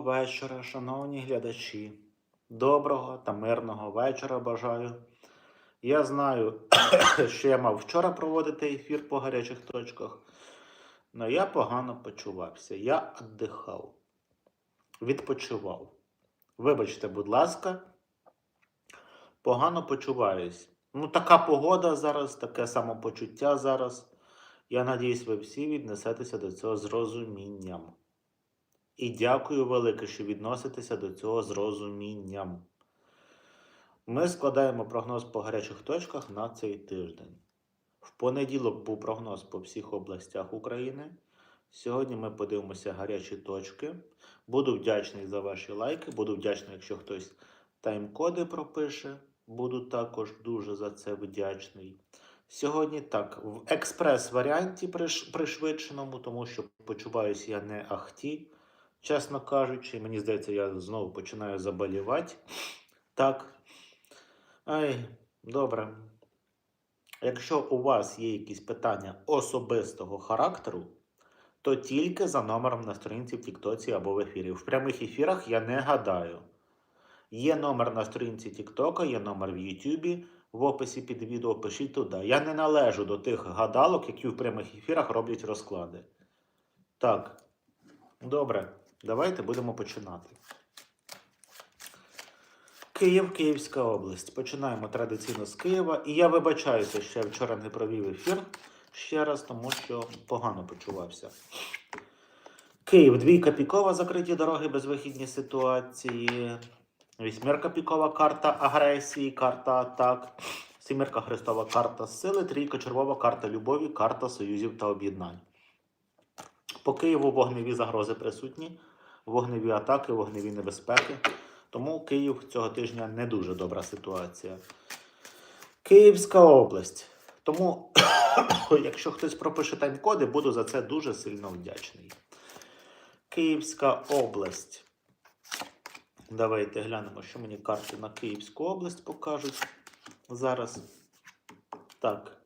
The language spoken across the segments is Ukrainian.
Вечора, шановні глядачі. Доброго та мирного вечора бажаю. Я знаю, що я мав вчора проводити ефір по гарячих точках, але я погано почувався. Я віддихав, відпочивав. Вибачте, будь ласка, погано почуваюсь. Ну, така погода зараз, таке самопочуття зараз. Я надіюсь, ви всі віднесетеся до цього з розумінням. І дякую велике, що відноситеся до цього з розумінням. Ми складаємо прогноз по гарячих точках на цей тиждень. В понеділок був прогноз по всіх областях України. Сьогодні ми подивимося гарячі точки. Буду вдячний за ваші лайки. Буду вдячний, якщо хтось тайм-коди пропише. Буду також дуже за це вдячний. Сьогодні так, в експрес-варіанті пришвидшеному, тому що почуваюся я не ахті, чесно кажучи. Мені здається, я знову починаю заболівати. Так. Ай, добре. Якщо у вас є якісь питання особистого характеру, то тільки за номером на сторінці в Тіктоці або в ефірі. В прямих ефірах я не гадаю. Є номер на сторінці Тіктока, є номер в Ютубі. В описі під відео пишіть туди. Я не належу до тих гадалок, які в прямих ефірах роблять розклади. Так, добре, давайте будемо починати. Київ, Київська область. Починаємо традиційно з Києва. І я вибачаюся, що я вчора не провів ефір ще раз, тому що погано почувався. Київ, двійка пікова, закриті дороги, безвихідні ситуації. Вісьмірка пікова карта агресії, карта атак. Сімірка хрестова карта сили, трійка червова карта любові, карта союзів та об'єднань. По Києву вогневі загрози присутні, вогневі атаки, вогневі небезпеки. Тому Київ цього тижня не дуже добра ситуація. Київська область. Тому, якщо хтось пропише тайм-коди, буду за це дуже сильно вдячний. Київська область. Давайте глянемо, що мені карти на Київську область покажуть зараз. Так.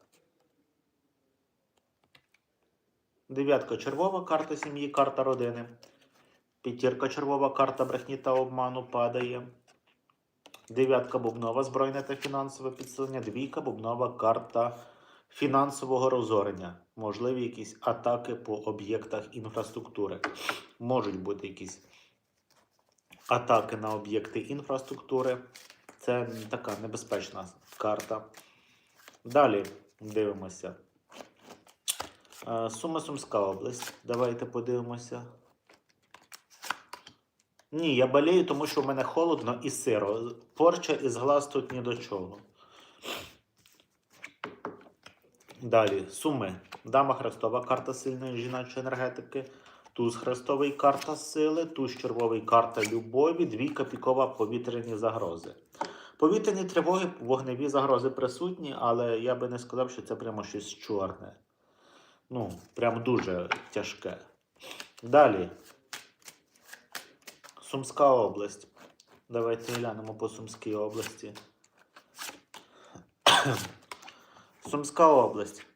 Дев'ятка червова карта сім'ї, карта родини. П'ятірка червова карта брехні та обману падає. Дев'ятка бубнова збройне та фінансове підсилення. Двійка бубнова карта фінансового розорення. Можливі якісь атаки по об'єктах інфраструктури. Можуть бути якісь атаки на об'єкти інфраструктури. Це така небезпечна карта. Далі дивимося. Е, Сума Сумська область. Давайте подивимося. Ні, я болею, тому що в мене холодно і сиро. Порча із глаз тут ні до чого. Далі, суми. Дама Хрестова, карта сильної жіночої енергетики. Туз Хрестовий карта сили, туз червовий карта любові, двійка пікова повітряні загрози. Повітряні тривоги, вогневі загрози присутні, але я би не сказав, що це прямо щось чорне. Ну, прям дуже тяжке. Далі. Сумська область. Давайте глянемо по Сумській області. Сумська область.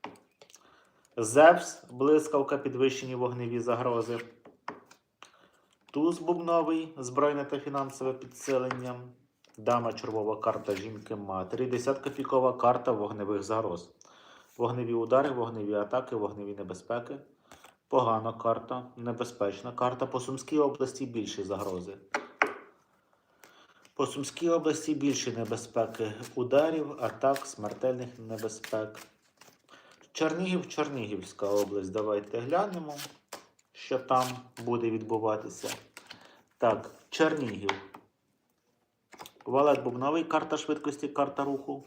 Зевс, блискавка, підвищені вогневі загрози. Туз бубновий, збройне та фінансове підсилення. Дама червова карта жінки матері. Десятка пікова карта вогневих загроз. Вогневі удари, вогневі атаки, вогневі небезпеки. Погана карта, небезпечна карта. По Сумській області більші загрози. По Сумській області більші небезпеки ударів, атак, смертельних небезпек. Чернігів, Чернігівська область. Давайте глянемо, що там буде відбуватися. Так, Чернігів. Валет Бубновий, карта швидкості, карта руху.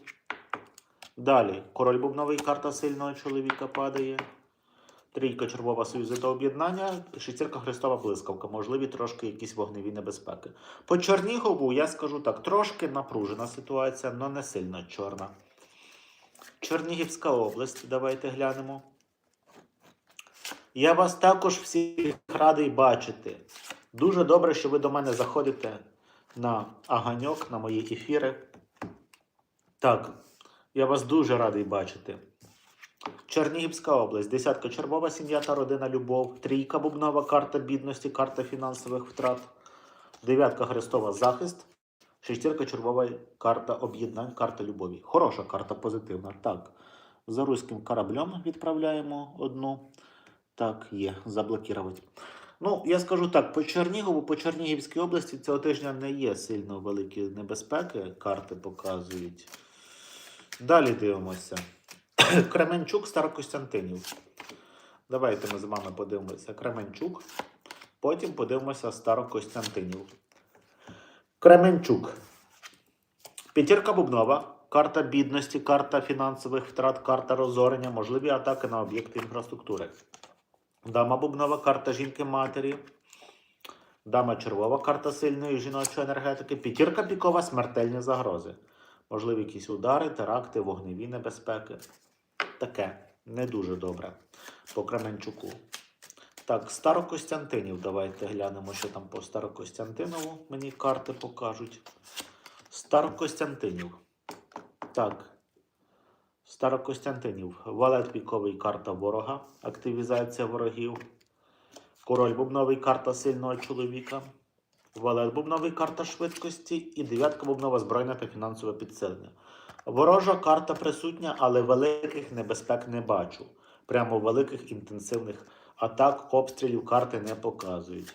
Далі. Король Бубновий, карта сильного чоловіка падає. Трійка червова союзу та об'єднання, шестірка хрестова блискавка, можливі трошки якісь вогневі небезпеки. По Чернігову я скажу так, трошки напружена ситуація, але не сильно чорна. Чернігівська область, давайте глянемо. Я вас також всіх радий бачити. Дуже добре, що ви до мене заходите на аганьок, на мої ефіри. Так, я вас дуже радий бачити. Чернігівська область, десятка червова сім'я та родина любов, трійка бубнова карта бідності, карта фінансових втрат, Дев'ятка Христова захист. Шестірка червова карта об'єднань, карта любові. Хороша карта, позитивна. Так. За руським кораблем відправляємо одну. Так, є, заблокувати. Ну, я скажу так, по Чернігову, по Чернігівській області цього тижня не є сильно великі небезпеки, карти показують. Далі дивимося. Кременчук, Старокостянтинів. Давайте ми з вами подивимося Кременчук. Потім подивимося Старокостянтинів. Кременчук. П'ятірка Бубнова. Карта бідності, карта фінансових втрат, карта розорення, можливі атаки на об'єкти інфраструктури. Дама Бубнова, карта жінки-матері. Дама червова, карта сильної жіночої енергетики. П'ятірка пікова, смертельні загрози. Можливі якісь удари, теракти, вогневі небезпеки. Таке не дуже добре по Кременчуку. Так, Старокостянтинів. Давайте глянемо, що там по Старокостянтинову. Мені карти покажуть. Старокостянтинів. Так. Старокостянтинів. Валет піковий карта ворога. Активізація ворогів. Король бубновий карта сильного чоловіка. Валет бубновий карта швидкості. І дев'ятка бубнова збройне та фінансове підсилення. Ворожа карта присутня, але великих небезпек не бачу. Прямо великих інтенсивних атак, обстрілів карти не показують.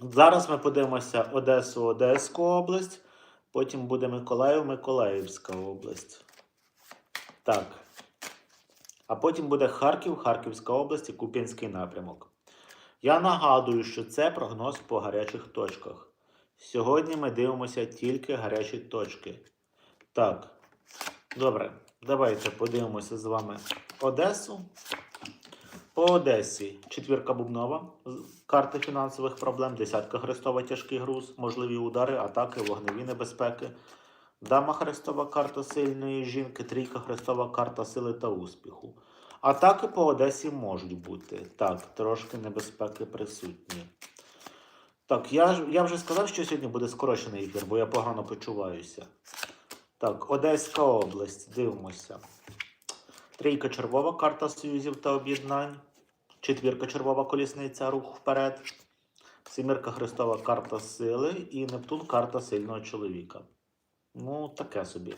Зараз ми подивимося Одесу, Одеську область. Потім буде Миколаїв, Миколаївська область. Так. А потім буде Харків, Харківська область і Куп'янський напрямок. Я нагадую, що це прогноз по гарячих точках. Сьогодні ми дивимося тільки гарячі точки. Так. Добре, давайте подивимося з вами Одесу. По Одесі четвірка бубнова, карти фінансових проблем, десятка хрестова, тяжкий груз, можливі удари, атаки, вогневі небезпеки. Дама хрестова карта сильної жінки, трійка хрестова карта сили та успіху. Атаки по Одесі можуть бути. Так, трошки небезпеки присутні. Так, я, я вже сказав, що сьогодні буде скорочений ефір, бо я погано почуваюся. Так, Одеська область, дивимося. Трійка червова карта союзів та об'єднань. Четвірка червова колісниця, рух вперед. Сімірка Христова карта сили і Нептун карта сильного чоловіка. Ну, таке собі.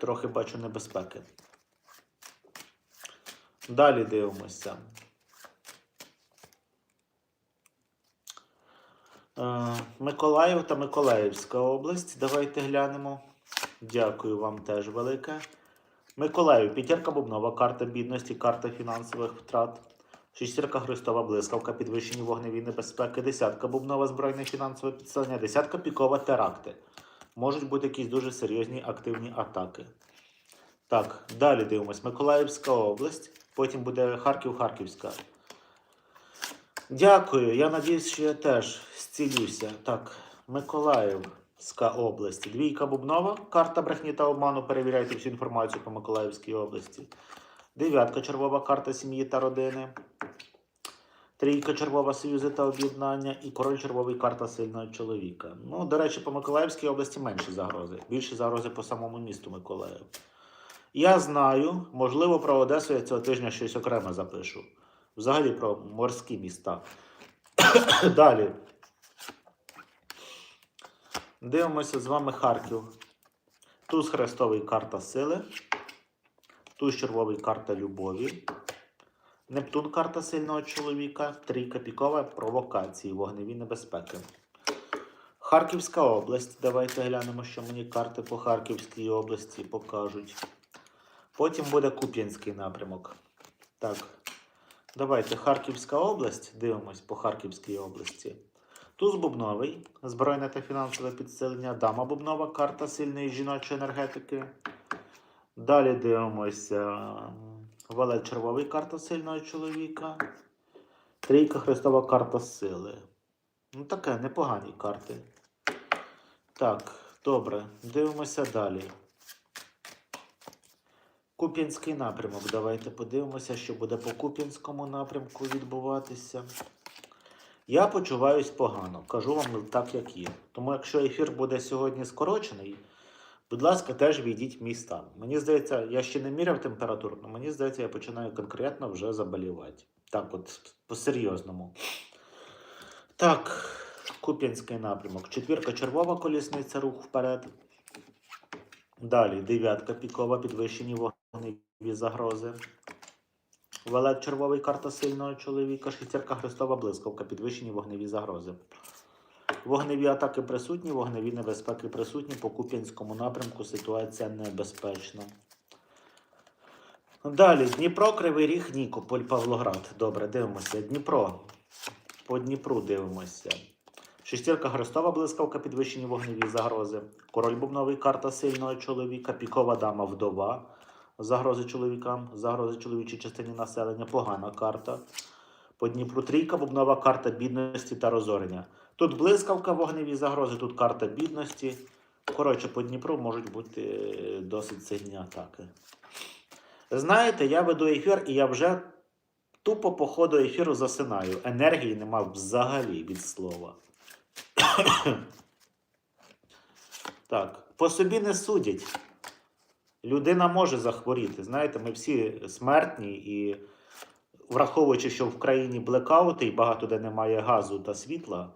Трохи бачу небезпеки. Далі дивимося. Е, Миколаїв та Миколаївська область. Давайте глянемо. Дякую вам теж велике. Миколаїв, п'ятірка бубнова, карта бідності, карта фінансових втрат. Шістірка Христова блискавка, підвищені вогневі небезпеки, десятка бубнова збройне фінансове підсилення, десятка пікова теракти. Можуть бути якісь дуже серйозні активні атаки. Так, далі дивимось. Миколаївська область, потім буде Харків, Харківська. Дякую. Я надіюсь, що я теж зцілюся. Так, Миколаївська область. Двійка бубнова, карта брехні та обману. Перевіряйте всю інформацію по Миколаївській області. Дев'ятка червова карта сім'ї та родини. Трійка червова союзи та об'єднання і король червовий карта сильного чоловіка. Ну, до речі, по Миколаївській області менші загрози. Більші загрози по самому місту Миколаїв. Я знаю, можливо, про Одесу я цього тижня щось окремо запишу. Взагалі про морські міста. Далі. Дивимося з вами Харків. Туз хрестовий карта сили. Туз червовий карта любові. Нептун карта сильного чоловіка. Трійка пікова провокації, вогневі небезпеки. Харківська область. Давайте глянемо, що мені карти по Харківській області покажуть. Потім буде Куп'янський напрямок. Так. Давайте Харківська область. Дивимось по Харківській області. Туз Бубновий, збройне та фінансове підсилення. Дама Бубнова, карта сильної жіночої енергетики. Далі дивимося. м, Валет червовий карта сильного чоловіка. Трійка Христова карта сили. Ну, таке, непогані карти. Так, добре. Дивимося далі. Куп'янський напрямок. Давайте подивимося, що буде по Куп'янському напрямку відбуватися. Я почуваюсь погано, кажу вам так, як є. Тому якщо ефір буде сьогодні скорочений, будь ласка, теж війдіть в мій стан. Мені здається, я ще не міряв температуру, але мені здається, я починаю конкретно вже заболівати. Так, от по-серйозному. Так, Куп'янський напрямок. Четвірка червова колісниця, рух вперед. Далі дев'ятка пікова, підвищені вогневі загрози. Валет червовий карта сильного чоловіка, шестерка хрестова блискавка, підвищені вогневі загрози. Вогневі атаки присутні, вогневі небезпеки присутні. По Куп'янському напрямку ситуація небезпечна. Далі Дніпро, Кривий Ріг, Нікополь, Павлоград. Добре, дивимося. Дніпро. По Дніпру дивимося. Шестірка Христова блискавка, підвищені вогневі загрози. Король бубновий карта сильного чоловіка, пікова дама вдова. Загрози чоловікам, загрози чоловічій частині населення, погана карта. По Дніпру трійка, бубнова карта бідності та розорення. Тут блискавка, вогневі загрози, тут карта бідності. Коротше, по Дніпру можуть бути е, досить сильні атаки. Знаєте, я веду ефір і я вже тупо по ходу ефіру засинаю. Енергії нема взагалі від слова. так, по собі не судять. Людина може захворіти. Знаєте, ми всі смертні і враховуючи, що в країні блекаути і багато де немає газу та світла,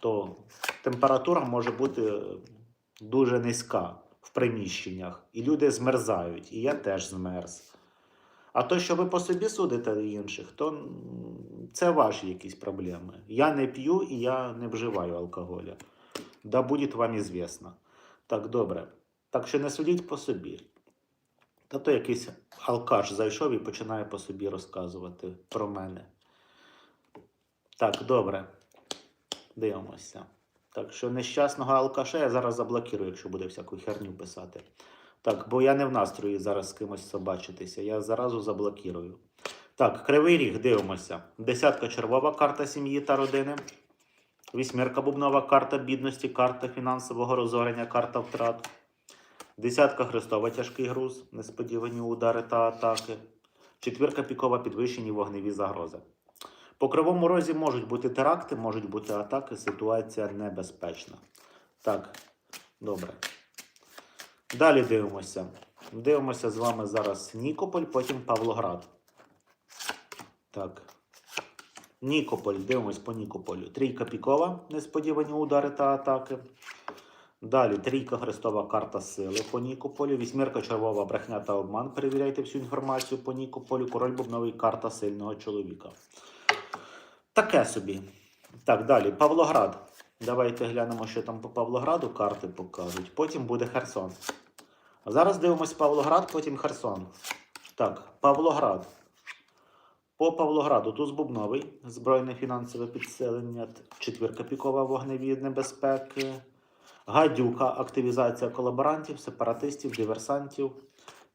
то температура може бути дуже низька в приміщеннях, і люди змерзають, і я теж змерз. А то, що ви по собі судите інших, то це ваші якісь проблеми. Я не п'ю і я не вживаю алкоголя. Да буде вам ізвісно. Так, добре. Так що не судіть по собі. Та то якийсь алкаш зайшов і починає по собі розказувати про мене. Так, добре. Дивимося. Так що нещасного алкаша я зараз заблокирую, якщо буде всяку херню писати. Так, бо я не в настрої зараз з кимось собачитися. Я заразу заблокирую. Так, кривий ріг, дивимося. Десятка червова карта сім'ї та родини. Вісьмірка бубнова карта бідності, карта фінансового розорення, карта втрат. Десятка хрестова тяжкий груз, несподівані удари та атаки. Четвірка пікова підвищені вогневі загрози. По кривому розі можуть бути теракти, можуть бути атаки, ситуація небезпечна. Так, добре. Далі дивимося. Дивимося з вами зараз Нікополь, потім Павлоград. Так. Нікополь, дивимось по Нікополю. Трійка пікова, несподівані удари та атаки. Далі трійка хрестова карта сили по Нікополю. Вісьмірка червова брехня та обман. Перевіряйте всю інформацію по Нікополю. Король бубновий карта сильного чоловіка. Таке собі. Так, далі. Павлоград. Давайте глянемо, що там по Павлограду карти покажуть. Потім буде Херсон. Зараз дивимось Павлоград, потім Херсон. Так, Павлоград. По Павлограду туз бубновий, збройне фінансове підсилення, четвірка пікова вогневі небезпеки, гадюка, активізація колаборантів, сепаратистів, диверсантів,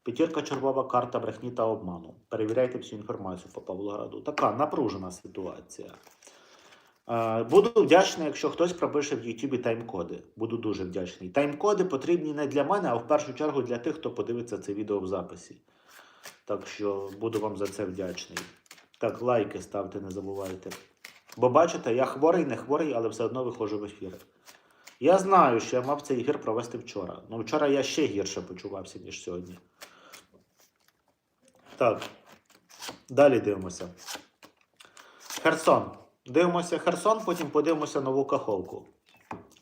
п'ятірка червова карта брехні та обману. Перевіряйте всю інформацію по Павлограду. Така напружена ситуація. Е, Буду вдячний, якщо хтось пропише в Ютубі тайм-коди. Буду дуже вдячний. Тайм-коди потрібні не для мене, а в першу чергу для тих, хто подивиться це відео в записі. Так що буду вам за це вдячний. Так, лайки ставте, не забувайте. Бо бачите, я хворий, не хворий, але все одно виходжу в ефір. Я знаю, що я мав цей ефір провести вчора. Ну вчора я ще гірше почувався, ніж сьогодні. Так. Далі дивимося. Херсон. Дивимося Херсон, потім подивимося нову каховку.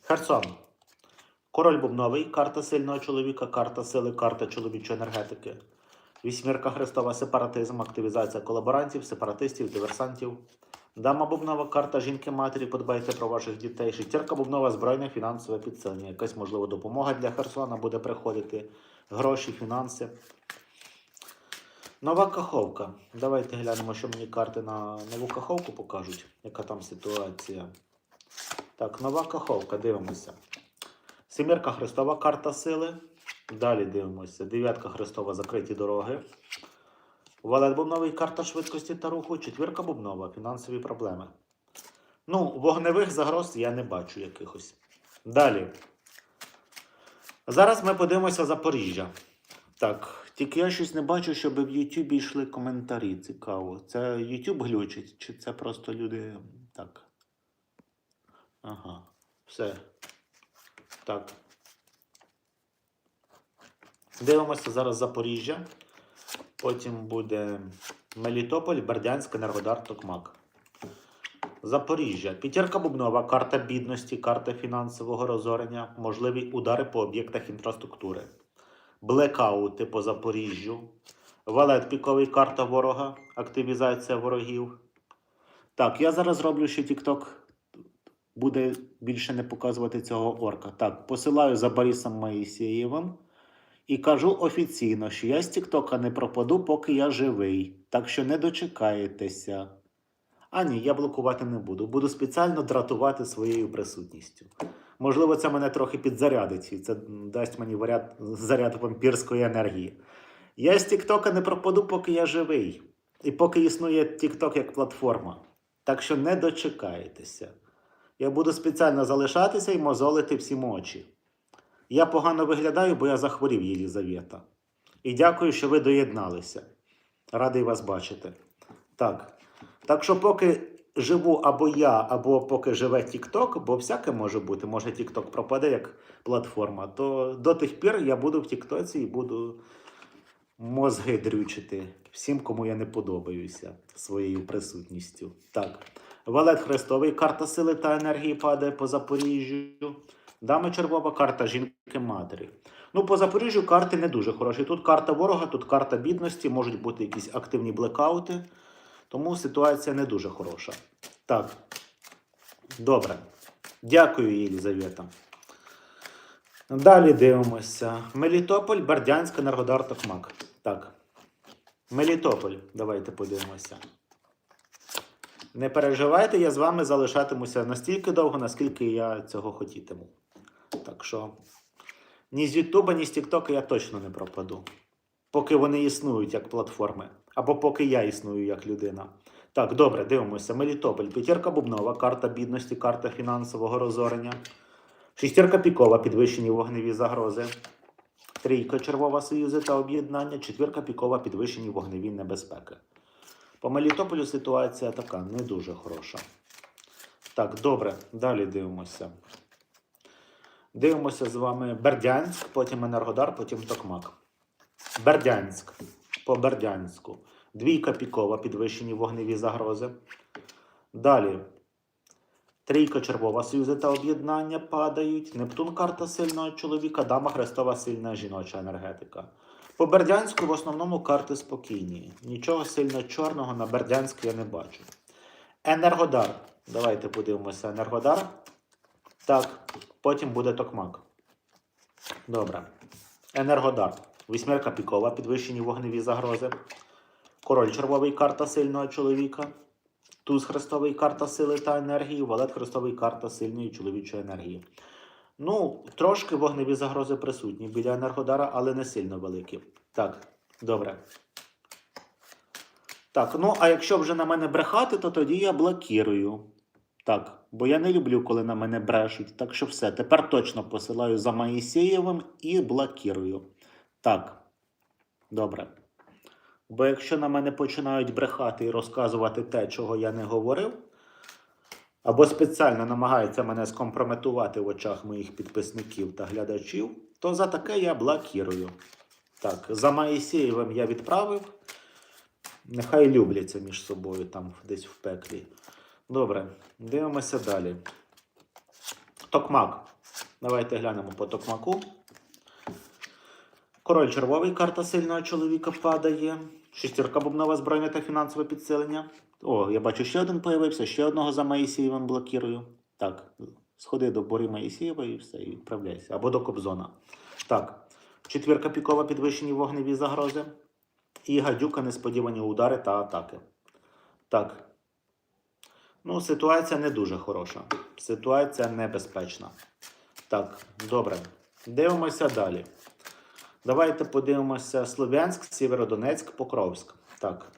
Херсон. Король бубновий, карта сильного чоловіка, карта сили, карта чоловічої енергетики. Вісьмірка Христова, сепаратизм, активізація колаборантів, сепаратистів, диверсантів. Дама бубнова, карта жінки-матері, подбайте про ваших дітей. Шестірка бубнова, збройне фінансове підсилення. Якась, можливо, допомога для Херсона буде приходити. Гроші, фінанси. Нова каховка. Давайте глянемо, що мені карти на нову каховку покажуть. Яка там ситуація. Так, нова каховка, дивимося. Сімірка Христова, карта сили. Далі дивимося. Дев'ятка Христова, закриті дороги. Валет бубновий, карта швидкості та руху. Четвірка бубнова, фінансові проблеми. Ну, вогневих загроз я не бачу якихось. Далі. Зараз ми подивимося Запоріжжя. Так, тільки я щось не бачу, щоб в Ютубі йшли коментарі. Цікаво. Це Ютуб глючить, чи це просто люди. Так. Ага. Все. Так. Дивимося зараз Запоріжжя. Потім буде Мелітополь, Бердянськ, Енергодар, Токмак. Запоріжжя. П'ятірка бубнова, карта бідності, карта фінансового розорення, можливі удари по об'єктах інфраструктури. Блекаути по Запоріжжю. Валет піковий карта ворога, активізація ворогів. Так, я зараз роблю ще TikTok. Буде більше не показувати цього орка. Так, посилаю за Борисом Моїсеєвим і кажу офіційно, що я з Тіктока не пропаду, поки я живий. Так що не дочекаєтеся. А ні, я блокувати не буду. Буду спеціально дратувати своєю присутністю. Можливо, це мене трохи підзарядить, і це дасть мені варіант, заряд вампірської енергії. Я з Тіктока не пропаду, поки я живий. І поки існує Тікток як платформа. Так що не дочекаєтеся. Я буду спеціально залишатися і мозолити всім очі. Я погано виглядаю, бо я захворів, Єлізавета. І дякую, що ви доєдналися. Радий вас бачити. Так. Так що, поки живу або я, або поки живе TikTok, бо всяке може бути, може TikTok пропаде як платформа, то до тих пір я буду в Тіктоці і буду мозги дрючити всім, кому я не подобаюся своєю присутністю. Так. Валет Хрестовий, карта сили та енергії падає по Запоріжжю. Дами червова карта жінки матері. Ну, по Запоріжжю карти не дуже хороші. Тут карта ворога, тут карта бідності, можуть бути якісь активні блекаути. Тому ситуація не дуже хороша. Так. Добре. Дякую, Єлізавета. Далі дивимося. Мелітополь, Бердянськ, Енергодар, Токмак. Так. Мелітополь. Давайте подивимося. Не переживайте, я з вами залишатимуся настільки довго, наскільки я цього хотітиму. Так що ні з Ютуба, ні з Тіктока я точно не пропаду. Поки вони існують як платформи. Або поки я існую як людина. Так, добре, дивимося. Мелітополь. П'ятірка бубнова, карта бідності, карта фінансового розорення. Шістірка пікова, підвищені вогневі загрози. Трійка червова союзи та об'єднання. Четвірка пікова, підвищені вогневі небезпеки. По Мелітополю ситуація така не дуже хороша. Так, добре, далі дивимося. Дивимося з вами Бердянськ, потім Енергодар, потім Токмак. Бердянськ. По Бердянську. Двійка пікова, підвищені вогневі загрози. Далі. Трійка червова союзи та об'єднання падають. Нептун карта сильного чоловіка, дама хрестова сильна жіноча енергетика. По Бердянську в основному карти спокійні. Нічого сильно чорного на Бердянську я не бачу. Енергодар. Давайте подивимося. Енергодар. Так, потім буде токмак. Добре. Енергодар. Вісьмерка пікова, підвищені вогневі загрози. Король червовий карта сильного чоловіка. Туз хрестовий карта сили та енергії. Валет хрестовий карта сильної чоловічої енергії. Ну, трошки вогневі загрози присутні біля Енергодара, але не сильно великі. Так, добре. Так, ну а якщо вже на мене брехати, то тоді я блокірую. Так, бо я не люблю, коли на мене брешуть. Так що все, тепер точно посилаю за Моїсеєвим і блокірую. Так, добре. Бо якщо на мене починають брехати і розказувати те, чого я не говорив, або спеціально намагаються мене скомпрометувати в очах моїх підписників та глядачів, то за таке я блокірую. Так, за Моїсеєвим я відправив. Нехай любляться між собою там десь в пеклі. Добре, дивимося далі. Токмак. Давайте глянемо по токмаку. Король червовий, карта сильного чоловіка падає. Шістірка бубнова збройне та фінансове підсилення. О, я бачу, ще один появився, ще одного за Моїсієвим блокірую. Так, сходи до Бори Моїсієва і все, і відправляйся. Або до Кобзона. Так, четвірка пікова, підвищені вогневі загрози. І гадюка, несподівані удари та атаки. Так. Ну, ситуація не дуже хороша. Ситуація небезпечна. Так, добре. Дивимося далі. Давайте подивимося Слов'янськ, Сєвєродонецьк, Покровськ. Так.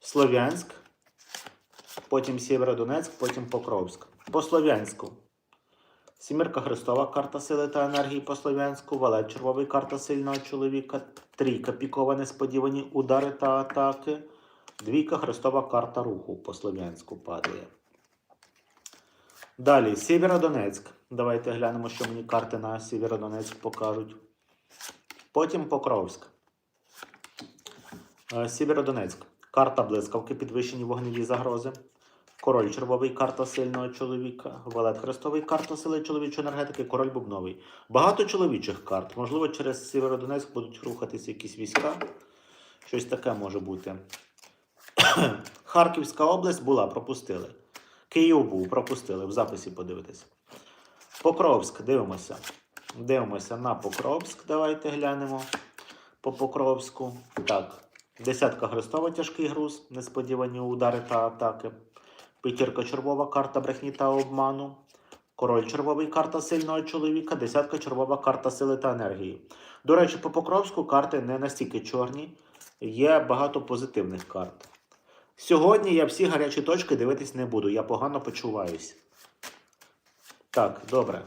Слов'янськ, потім Сєвєродонецьк, потім Покровськ. По Слов'янську. Сімірка Христова, карта сили та енергії по Слов'янську, Валет червовий, карта сильного чоловіка, трійка пікова, несподівані удари та атаки. Двійка Христова карта руху по Слов'янську падає. Далі, Сєвєродонецьк. Давайте глянемо, що мені карти на Сєвєродонецьк покажуть. Потім Покровськ. Е, Сєвєродонецьк. Карта блискавки, підвищені вогневі загрози. Король червовий карта сильного чоловіка, валет хрестовий карта сили чоловічої енергетики, король бубновий. Багато чоловічих карт. Можливо, через Сєвєродонецьк будуть рухатися якісь війська. Щось таке може бути. Харківська область була, пропустили. Київ був, пропустили. В записі подивитися. Покровськ, дивимося. Дивимося на Покровськ. Давайте глянемо по Покровську. Так. Десятка Христова тяжкий груз, несподівані удари та атаки. П'ятірка червова карта брехні та обману. Король червовий карта сильного чоловіка, десятка червова карта сили та енергії. До речі, по Покровську карти не настільки чорні, є багато позитивних карт. Сьогодні я всі гарячі точки дивитись не буду, я погано почуваюся. Так, добре.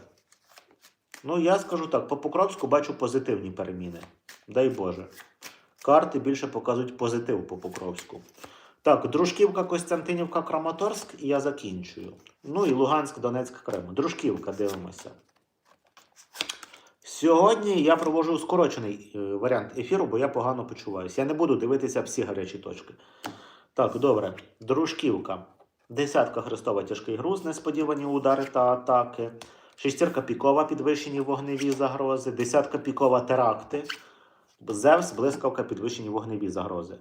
Ну, я скажу так, по Покровську бачу позитивні переміни. Дай Боже. Карти більше показують позитив по Покровську. Так, Дружківка, Костянтинівка, Краматорськ, і я закінчую. Ну і Луганськ, Донецьк, Крим. Дружківка, дивимося. Сьогодні я провожу скорочений е, варіант ефіру, бо я погано почуваюся. Я не буду дивитися всі гарячі точки. Так, добре. Дружківка. Десятка Христова тяжкий груз, несподівані удари та атаки. Шестірка пікова, підвищені вогневі загрози. Десятка пікова теракти. Зевс, блискавка, підвищені вогневі загрози.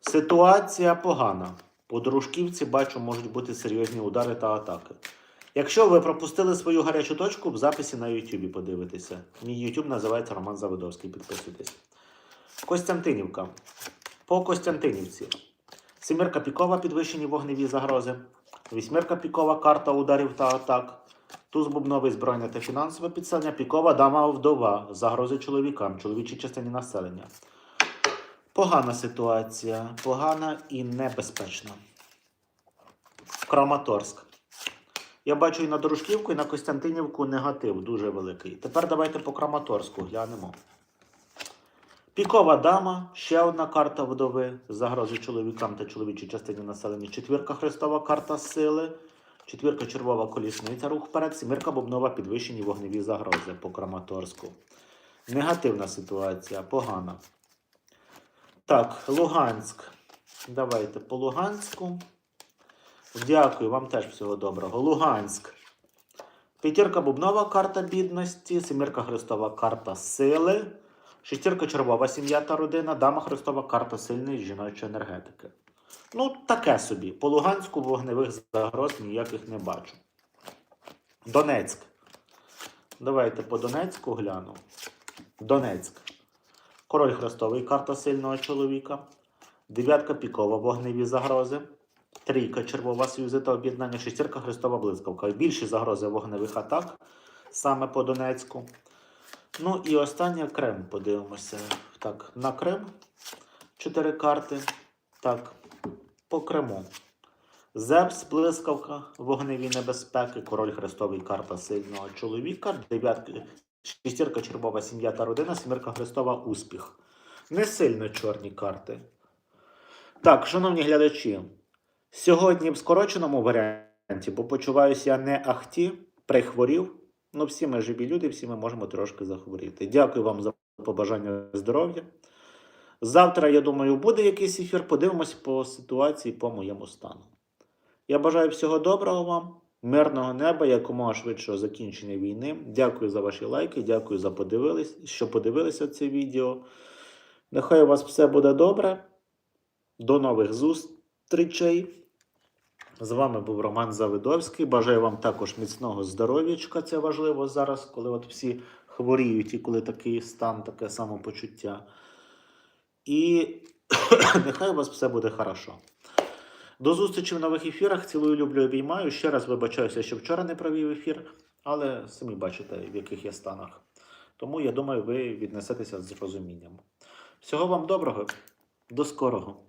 Ситуація погана. По дружківці бачу, можуть бути серйозні удари та атаки. Якщо ви пропустили свою гарячу точку, в записі на YouTube подивитеся. Мій YouTube називається Роман Завидовський. Підписуйтесь. Костянтинівка. По Костянтинівці. Сімірка пікова, підвищені вогневі загрози. Вісьмірка пікова, карта ударів та атак. Туз бубновий збройне та фінансове підсилення. Пікова дама вдова. Загрози чоловікам, чоловічій частині населення. Погана ситуація, погана і небезпечна. Краматорськ. Я бачу і на Дружківку, і на Костянтинівку негатив дуже великий. Тепер давайте по Краматорську глянемо. Пікова дама, ще одна карта вдови, загрози чоловікам та чоловічій частині населення. Четвірка Христова карта сили, четвірка червова колісниця, рух вперед, сімірка бубнова, підвищені вогневі загрози по Краматорську. Негативна ситуація, погана. Так, Луганськ. Давайте по Луганську. Дякую, вам теж всього доброго. Луганськ. П'ятірка бубнова карта бідності, семірка Христова карта сили, шестірка червова сім'я та родина, дама Христова карта сильної жіночої енергетики. Ну, таке собі. По Луганську вогневих загроз ніяких не бачу. Донецьк. Давайте по Донецьку гляну. Донецьк. Король Хрестовий карта сильного чоловіка. Дев'ятка пікова вогневі загрози. Трійка червова союзи та об'єднання. Шестірка Христова блискавка. Більші загрози вогневих атак саме по Донецьку. Ну і останнє Крим. Подивимося. Так, на Крим. Чотири карти. Так, по Криму. Зевс, блискавка, вогневі небезпеки, король Христовий карта сильного чоловіка, дев'ятка, шістірка червова сім'я та родина, сімірка Христова успіх. Не сильно чорні карти. Так, шановні глядачі, сьогодні в скороченому варіанті, бо почуваюся я не ахті, прихворів. Ну, всі ми живі люди, всі ми можемо трошки захворіти. Дякую вам за побажання здоров'я. Завтра, я думаю, буде якийсь ефір. Подивимось по ситуації, по моєму стану. Я бажаю всього доброго вам, мирного неба, якомога швидшого закінчення війни. Дякую за ваші лайки, дякую за подивились, що подивилися це відео. Нехай у вас все буде добре. До нових зустрічей. З вами був Роман Завидовський. Бажаю вам також міцного здоров'ячка. Це важливо зараз, коли от всі хворіють і коли такий стан, таке самопочуття. І нехай у вас все буде хорошо. До зустрічі в нових ефірах. Цілую, люблю, обіймаю. Ще раз вибачаюся, що вчора не провів ефір, але самі бачите, в яких я станах. Тому я думаю, ви віднесетеся з розумінням. Всього вам доброго, до скорого.